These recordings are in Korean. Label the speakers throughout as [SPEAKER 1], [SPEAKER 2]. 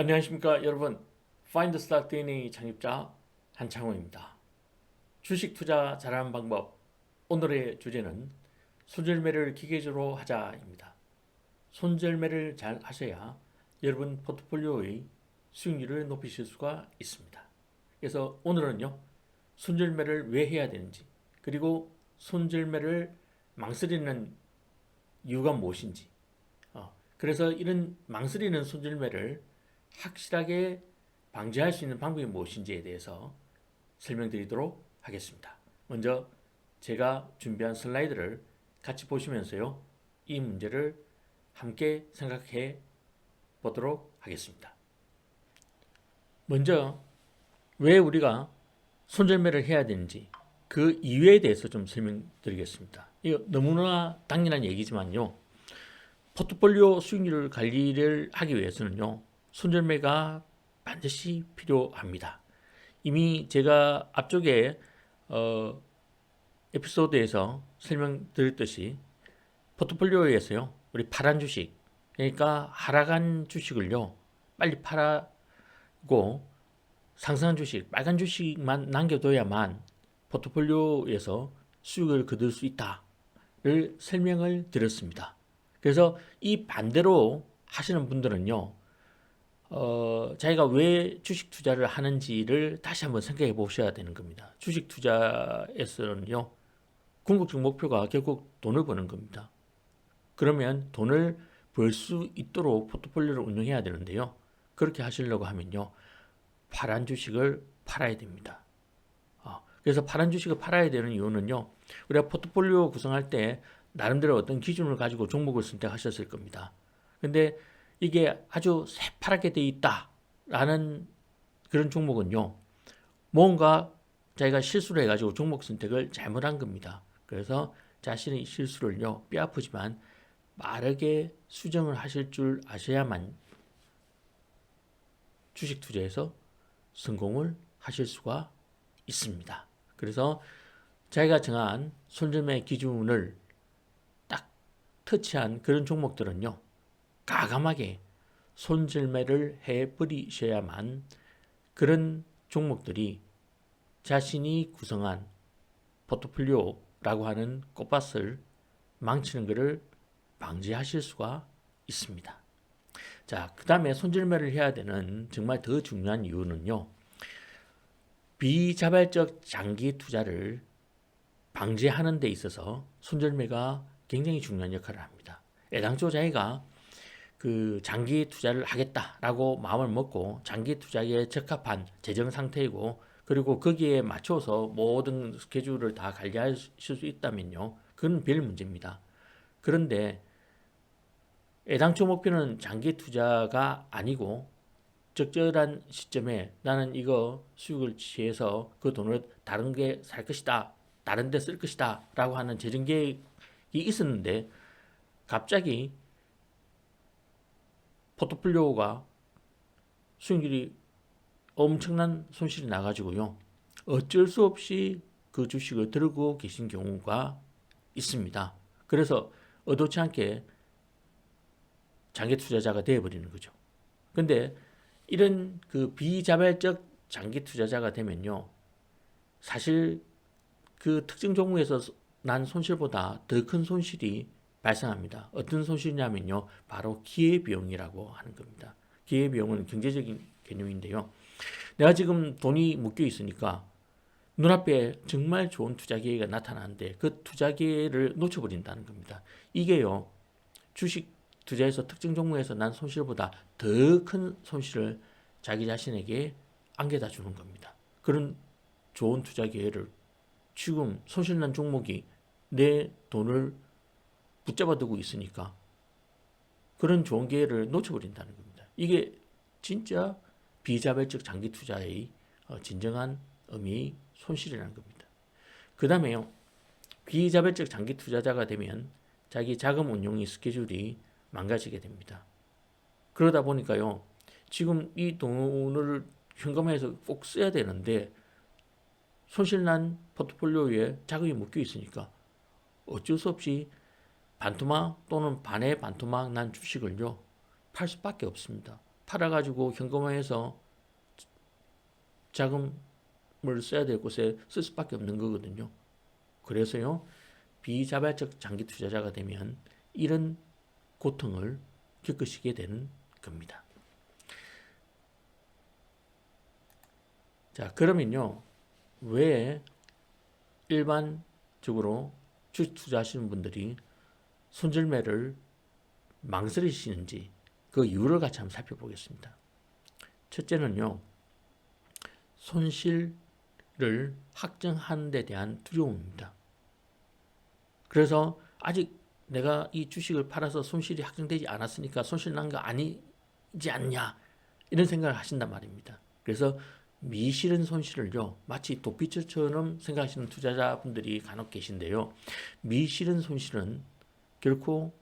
[SPEAKER 1] 안녕하십니까 여러분. 파인드 스탁 DNA 창립자 한창호입니다. 주식 투자 잘하는 방법. 오늘의 주제는 손절매를 기계적으로 하자입니다. 손절매를 잘 하셔야 여러분 포트폴리오의 수익률을 높이실 수가 있습니다. 그래서 오늘은요 손절매를 왜 해야 되는지 그리고 손절매를 망설이는 이유가 무엇인지 어, 그래서 이런 망설이는 손절매를 확실하게 방지할 수 있는 방법이 무엇인지에 대해서 설명드리도록 하겠습니다. 먼저 제가 준비한 슬라이드를 같이 보시면서요. 이 문제를 함께 생각해 보도록 하겠습니다. 먼저 왜 우리가 손절매를 해야 되는지 그 이유에 대해서 좀 설명드리겠습니다. 이거 너무나 당연한 얘기지만요. 포트폴리오 수익률 관리를 하기 위해서는요. 손절매가 반드시 필요합니다. 이미 제가 앞쪽에 어, 에피소드에서 설명드렸듯이 포트폴리오에서요 우리 파란 주식 그러니까 하락한 주식을요 빨리 팔아고 상승한 주식 빨간 주식만 남겨둬야만 포트폴리오에서 수익을 거둘 수 있다를 설명을 드렸습니다. 그래서 이 반대로 하시는 분들은요 어, 자기가 왜 주식 투자를 하는지를 다시 한번 생각해 보셔야 되는 겁니다. 주식 투자에서는요, 궁극적 목표가 결국 돈을 버는 겁니다. 그러면 돈을 벌 수 있도록 포트폴리오를 운영해야 되는데요. 그렇게 하시려고 하면요, 파란 주식을 팔아야 됩니다. 어, 그래서 파란 주식을 팔아야 되는 이유는요, 우리가 포트폴리오 구성할 때 나름대로 어떤 기준을 가지고 종목을 선택하셨을 겁니다. 근데 이게 아주 새파랗게 돼 있다라는 그런 종목은요. 뭔가 자기가 실수를 해가지고 종목 선택을 잘못한 겁니다. 그래서 자신의 실수를요 뼈 아프지만 빠르게 수정을 하실 줄 아셔야만 주식 투자에서 성공을 하실 수가 있습니다. 그래서 자기가 정한 손절매 기준을 딱 터치한 그런 종목들은요 과감하게 손절매를 해버리셔야만 그런 종목들이 자신이 구성한 포트폴리오라고 하는 꽃밭을 망치는 것을 방지하실 수가 있습니다. 자, 그 다음에 손절매를 해야 되는 정말 더 중요한 이유는요. 비자발적 장기 투자를 방지하는 데 있어서 손절매가 굉장히 중요한 역할을 합니다. 애당초 자기가 그 장기 투자를 하겠다라고 마음을 먹고 장기 투자에 적합한 재정 상태이고 그리고 거기에 맞춰서 모든 스케줄을 다 관리하실 수 있다면요. 그건 별 문제입니다. 그런데 애당초 목표는 장기 투자가 아니고 적절한 시점에 나는 이거 수익을 취해서 그 돈을 다른 게 살 것이다. 다른 데 쓸 것이다. 라고 하는 재정 계획이 있었는데 갑자기 포트폴리오가 수익률이 엄청난 손실이 나가지고요. 어쩔 수 없이 그 주식을 들고 계신 경우가 있습니다. 그래서 의도치 않게 장기 투자자가 되어버리는 거죠. 근데 이런 그 비자발적 장기 투자자가 되면요. 사실 그 특정 종목에서 난 손실보다 더 큰 손실이 발생합니다. 어떤 손실이냐면요. 바로 기회비용이라고 하는 겁니다. 기회비용은 경제적인 개념인데요. 내가 지금 돈이 묶여 있으니까 눈앞에 정말 좋은 투자 기회가 나타나는데 그 투자 기회를 놓쳐버린다는 겁니다. 이게요. 주식 투자에서 특정 종목에서 난 손실보다 더 큰 손실을 자기 자신에게 안겨다 주는 겁니다. 그런 좋은 투자 기회를 지금 손실난 종목이 내 돈을 붙잡아 두고 있으니까 그런 좋은 기회를 놓쳐버린다는 겁니다. 이게 진짜 비자발적 장기 투자의 어, 진정한 의미의 손실이라는 겁니다. 그 다음에요. 비자발적 장기 투자자가 되면 자기 자금 운용의 스케줄이 망가지게 됩니다. 그러다 보니까요. 지금 이 돈을 현금화해서 꼭 써야 되는데 손실난 포트폴리오에 자금이 묶여 있으니까 어쩔 수 없이 반토막 또는 반의 반토막 난 주식을요 팔 수밖에 없습니다. 팔아가지고 현금화해서 자금을 써야 될 곳에 쓸 수밖에 없는 거거든요. 그래서요 비자발적 장기 투자자가 되면 이런 고통을 겪으시게 되는 겁니다. 자 그러면요 왜 일반적으로 주식 투자하시는 분들이 손절매를 망설이시는지 그 이유를 같이 한번 살펴보겠습니다. 첫째는요, 손실을 확정하는 데 대한 두려움입니다. 그래서 아직 내가 이 주식을 팔아서 손실이 확정되지 않았으니까 손실 난 거 아니지 않냐 이런 생각을 하신단 말입니다. 그래서 미실은 손실을요 마치 도피처처럼 생각하시는 투자자분들이 간혹 계신데요. 미실은 손실은 결코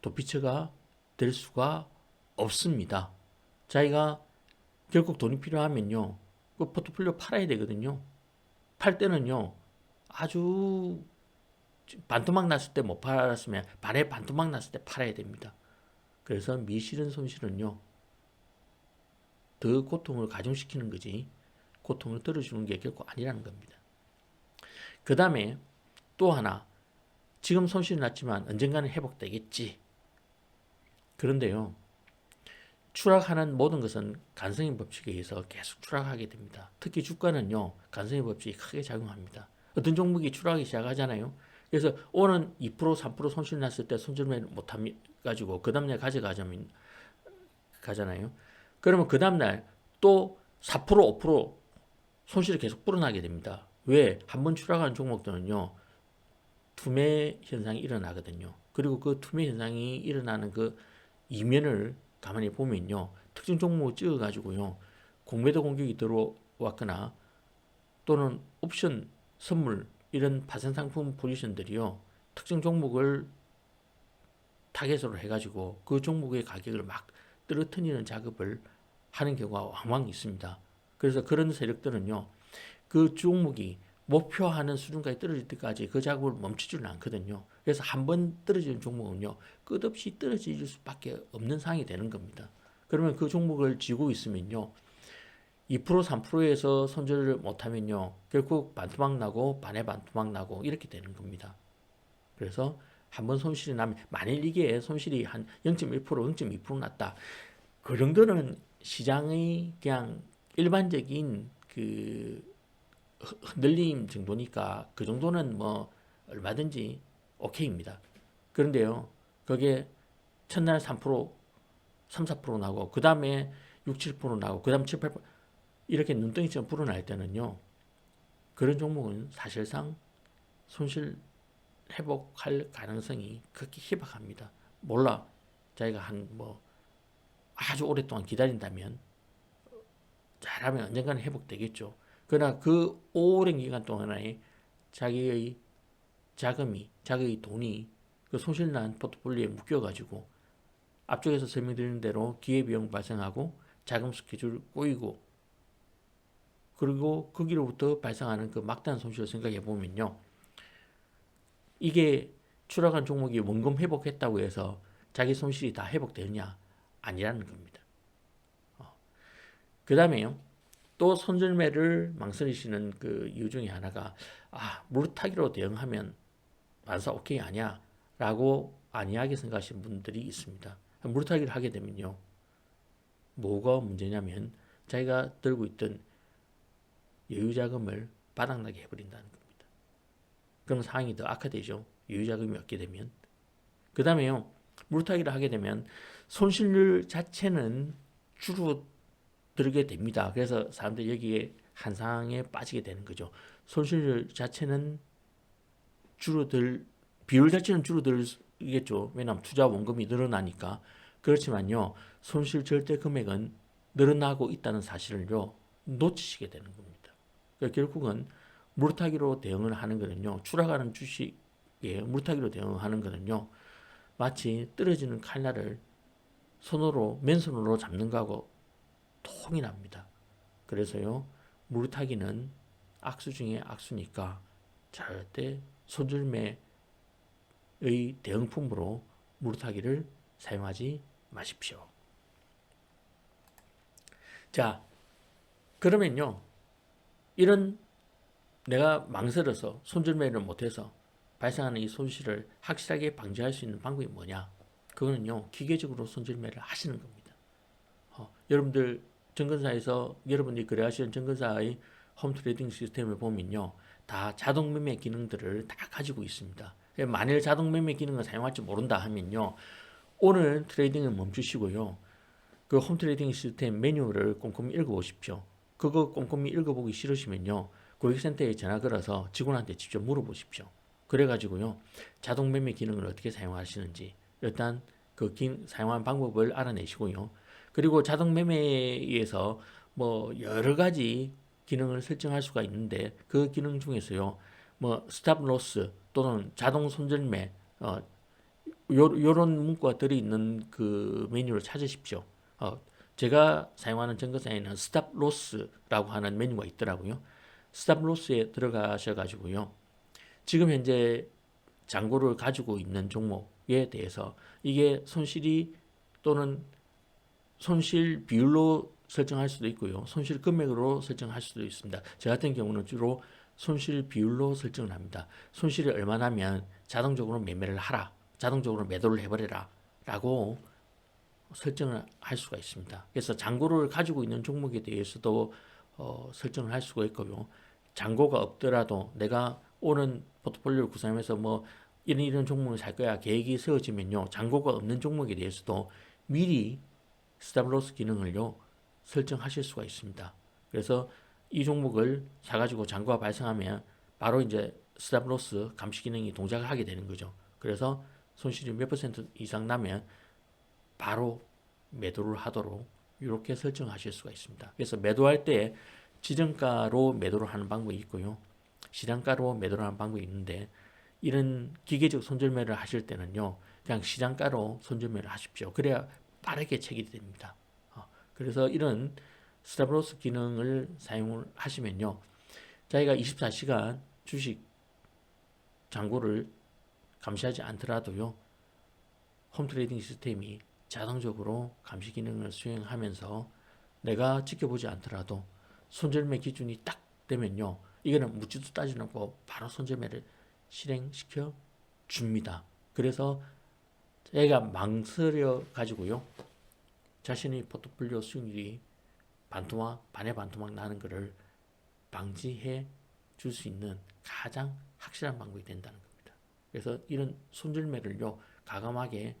[SPEAKER 1] 도피처가 될 수가 없습니다. 자기가 결국 돈이 필요하면요. 그 포트폴리오 팔아야 되거든요. 팔 때는요. 아주 반토막 났을 때 못 팔았으면 반에 반토막 났을 때 팔아야 됩니다. 그래서 미실은 손실은요. 더 고통을 가중시키는 거지 고통을 덜어주는 게 결코 아니라는 겁니다. 그 다음에 또 하나 지금 손실이 났지만 언젠가는 회복되겠지. 그런데요. 추락하는 모든 것은 간성의 법칙에 의해서 계속 추락하게 됩니다. 특히 주가는요. 간성의 법칙이 크게 작용합니다. 어떤 종목이 추락하기 시작하잖아요. 그래서 오는 2% 3% 손실 났을 때 손절매 못 가지고 그 다음날 가져가자면 가잖아요. 그러면 그 다음날 또 4% 5% 손실이 계속 불어나게 됩니다. 왜? 한 번 추락한 종목들은요. 투매 현상이 일어나거든요. 그리고 그 투매 현상이 일어나는 그 이면을 가만히 보면요. 특정 종목을 찍어 가지고요. 공매도 공격이 들어왔거나 또는 옵션 선물 이런 파생 상품 포지션들이요. 특정 종목을 타겟으로 해 가지고 그 종목의 가격을 막 떨어뜨리는 작업을 하는 경우가 왕왕 있습니다. 그래서 그런 세력들은요. 그 종목이 목표하는 수준까지 떨어질 때까지 그 작업을 멈추지는 않거든요. 그래서 한 번 떨어지는 종목은요. 끝없이 떨어질 수밖에 없는 상황이 되는 겁니다. 그러면 그 종목을 쥐고 있으면요. 2% 3%에서 손절을 못하면요. 결국 반토막 나고 반에 반토막 나고 이렇게 되는 겁니다. 그래서 한 번 손실이 나면 만일 이게 손실이 한 0.1% 0.2% 났다. 그 정도는 시장의 그냥 일반적인 그 흔들림 정도니까 그 정도는 뭐 얼마든지 오케이입니다. 그런데요, 그게 첫날 3%, 3, 4% 나고, 그 다음에 6, 7% 나고, 그 다음 7, 8% 이렇게 눈덩이처럼 불어날 때는요, 그런 종목은 사실상 손실 회복할 가능성이 극히 희박합니다. 몰라. 자기가 한 뭐 아주 오랫동안 기다린다면 잘하면 언젠가는 회복되겠죠. 그러나 그 오랜 기간 동안에 자기의 자금이, 자기의 돈이 그 손실난 포트폴리오에 묶여가지고 앞쪽에서 설명드린 대로 기회비용 발생하고 자금 스케줄 꼬이고 그리고 거기로부터 발생하는 그 막대한 손실을 생각해 보면요. 이게 추락한 종목이 원금 회복했다고 해서 자기 손실이 다 회복되느냐? 아니라는 겁니다. 어. 그 다음에요. 또 손절매를 망설이시는 그 이유 중에 하나가 아 물타기로 대응하면 만사 오케이 아니야 라고 안이하게 생각하시는 분들이 있습니다. 물타기를 하게 되면요. 뭐가 문제냐면 자기가 들고 있던 여유자금을 바닥나게 해버린다는 겁니다. 그럼 상황이 더 악화되죠. 여유자금이 없게 되면. 그 다음에요. 물타기를 하게 되면 손실률 자체는 줄어 들게 됩니다. 그래서 사람들이 여기에 한상에 빠지게 되는 거죠. 손실률 자체는 줄어들 비율 자체는 줄어들겠죠. 왜냐하면 투자 원금이 늘어나니까. 그렇지만요. 손실 절대 금액은 늘어나고 있다는 사실을요. 놓치시게 되는 겁니다. 그러니까 결국은 물타기로 대응을 하는 거는요. 추락하는 주식에 물타기로 대응하는 거는요. 마치 떨어지는 칼날을 손으로 맨손으로 잡는 거하고 통일합니다. 그래서요. 물타기는 악수 중에 악수니까 절대 손절매의 대응품으로 물타기를 사용하지 마십시오. 자, 그러면요. 이런 내가 망설여서 손절매를 못해서 발생하는 이 손실을 확실하게 방지할 수 있는 방법이 뭐냐? 그거는요, 기계적으로 손절매를 하시는 겁니다. 어, 여러분들 증권사에서 여러분들이 거래하시는 증권사의 홈 트레이딩 시스템을 보면요, 다 자동 매매 기능들을 다 가지고 있습니다. 만일 자동 매매 기능을 사용할지 모른다 하면요, 오늘 트레이딩을 멈추시고요, 그 홈 트레이딩 시스템 메뉴를 꼼꼼히 읽어보십시오. 그거 꼼꼼히 읽어보기 싫으시면요, 고객센터에 전화 걸어서 직원한테 직접 물어보십시오. 그래가지고요, 자동 매매 기능을 어떻게 사용하시는지 일단 그 기, 사용하는 방법을 알아내시고요. 그리고 자동 매매에서 뭐 여러 가지 기능을 설정할 수가 있는데 그 기능 중에서요, 뭐 스탑 로스 또는 자동 손절매 어, 요, 요런 문구가 들어 있는 그 메뉴를 찾으십시오. 어, 제가 사용하는 증거사에는 스탑 로스라고 하는 메뉴가 있더라고요. 스탑 로스에 들어가셔 가지고요. 지금 현재 잔고를 가지고 있는 종목에 대해서 이게 손실이 또는 손실 비율로 설정할 수도 있고요. 손실 금액으로 설정할 수도 있습니다. 저 같은 경우는 주로 손실 비율로 설정을 합니다. 손실이 얼마 나면 자동적으로 매매를 하라. 자동적으로 매도를 해버려라. 라고 설정을 할 수가 있습니다. 그래서 잔고를 가지고 있는 종목에 대해서도 어, 설정을 할 수가 있고요. 잔고가 없더라도 내가 오는 포트폴리오를 구성하면서 뭐 이런 이런 종목을 살 거야 계획이 세워지면요. 잔고가 없는 종목에 대해서도 미리 스탑로스 기능을요 설정하실 수가 있습니다. 그래서 이 종목을 사가지고 잔고가 발생하면 바로 이제 스탑로스 감시 기능이 동작을 하게 되는 거죠. 그래서 손실이 몇 퍼센트 이상 나면 바로 매도를 하도록 이렇게 설정하실 수가 있습니다. 그래서 매도할 때 지정가로 매도를 하는 방법이 있고요. 시장가로 매도를 하는 방법이 있는데 이런 기계적 손절매를 하실 때는요. 그냥 시장가로 손절매를 하십시오. 그래야 빠르게 체결이 됩니다. 어, 그래서 이런 스탑로스 기능을 사용을 하시면요. 자기가 24시간 주식 잔고를 감시하지 않더라도요. 홈 트레이딩 시스템이 자동적으로 감시 기능을 수행하면서 내가 지켜보지 않더라도 손절매 기준이 딱 되면요. 이거는 묻지도 따지는 않고 바로 손절매를 실행시켜 줍니다. 그래서 얘가 망설여 가지고요. 자신의 포트폴리오 수익률이 반토막, 반의 반토막 나는 것을 방지해 줄 수 있는 가장 확실한 방법이 된다는 겁니다. 그래서 이런 손절매를요, 가감하게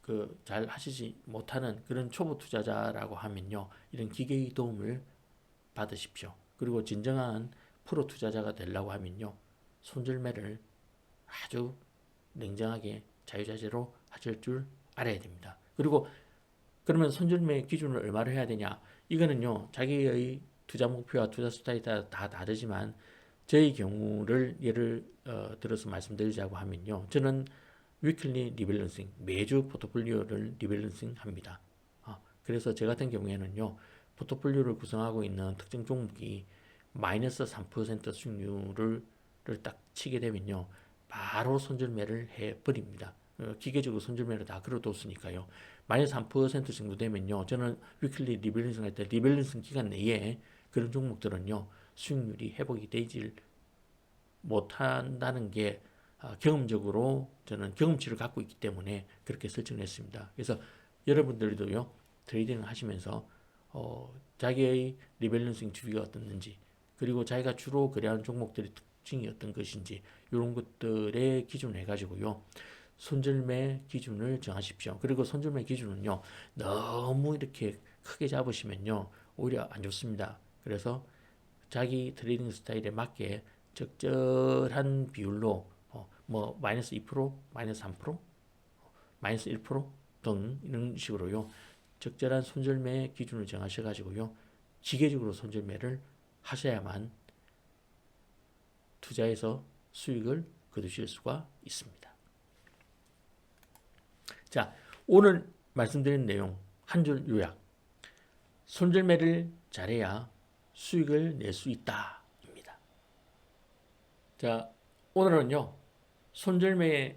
[SPEAKER 1] 그 잘 하시지 못하는 그런 초보 투자자라고 하면요, 이런 기계의 도움을 받으십시오. 그리고 진정한 프로 투자자가 되려고 하면요, 손절매를 아주 냉정하게 자유자재로 하실 줄 알아야 됩니다. 그리고 그러면 손절매 기준을 얼마를 해야 되냐? 이거는요, 자기의 투자 목표와 투자 스타일이 다, 다 다르지만, 저의 경우를 예를 어, 들어서 말씀드리자고 하면요, 저는 위클리 리밸런싱, 매주 포트폴리오를 리밸런싱 합니다. 어, 그래서 저 같은 경우에는요, 포트폴리오를 구성하고 있는 특정 종목이 마이너스 3% 수익률을 딱 치게 되면요, 바로 손절매를 해버립니다. 어, 기계적으로 손절매를 다 걸어뒀으니까요. 마이너스 3% 정도 되면요. 저는 위클리 리밸런싱 할 때 리밸런싱 기간 내에 그런 종목들은요. 수익률이 회복이 되질 못한다는 게 아, 경험적으로 저는 경험치를 갖고 있기 때문에 그렇게 설정했습니다. 그래서 여러분들도요. 트레이딩을 하시면서 어, 자기의 리밸런싱 주기가 어떻는지 그리고 자기가 주로 거래하는 종목들의 특징이 어떤 것인지 이런 것들에 기준을 해가지고요. 손절매 기준을 정하십시오. 그리고 손절매 기준은요, 너무 이렇게 크게 잡으시면요, 오히려 안 좋습니다. 그래서 자기 트레이딩 스타일에 맞게 적절한 비율로, 어, 뭐, 마이너스 2%, 마이너스 3%, 마이너스 1%등 이런 식으로요, 적절한 손절매 기준을 정하셔 가지고요, 기계적으로 손절매를 하셔야만 투자해서 수익을 거두실 수가 있습니다. 자, 오늘 말씀드린 내용 한 줄 요약. 손절매를 잘해야 수익을 낼 수 있다입니다. 자, 오늘은요. 손절매에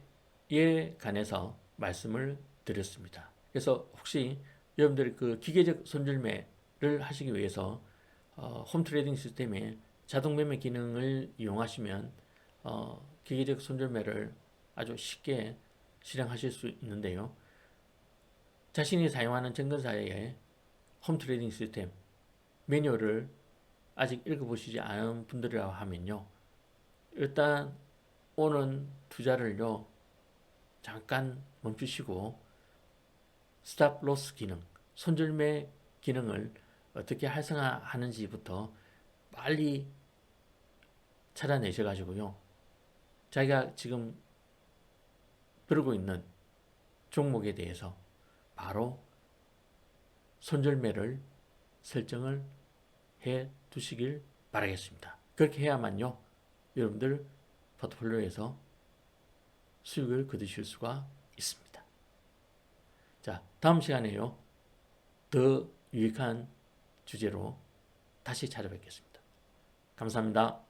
[SPEAKER 1] 관해서 말씀을 드렸습니다. 그래서 혹시 여러분들이 그 기계적 손절매를 하시기 위해서 어, 홈 트레이딩 시스템의 자동 매매 기능을 이용하시면 어, 기계적 손절매를 아주 쉽게 실행하실 수 있는데요. 자신이 사용하는 증권사의 홈 트레이딩 시스템 매뉴얼을 아직 읽어보시지 않은 분들이라고 하면요. 일단 오는 투자를요. 잠깐 멈추시고 스탑 로스 기능, 손절매 기능을 어떻게 활성화하는지부터 빨리 찾아내셔 가지고요. 자기가 지금 들고 있는 종목에 대해서 바로 손절매를 설정을 해 두시길 바라겠습니다. 그렇게 해야만요. 여러분들 포트폴리오에서 수익을 거두실 수가 있습니다. 자, 다음 시간에요. 더 유익한 주제로 다시 찾아뵙겠습니다. 감사합니다.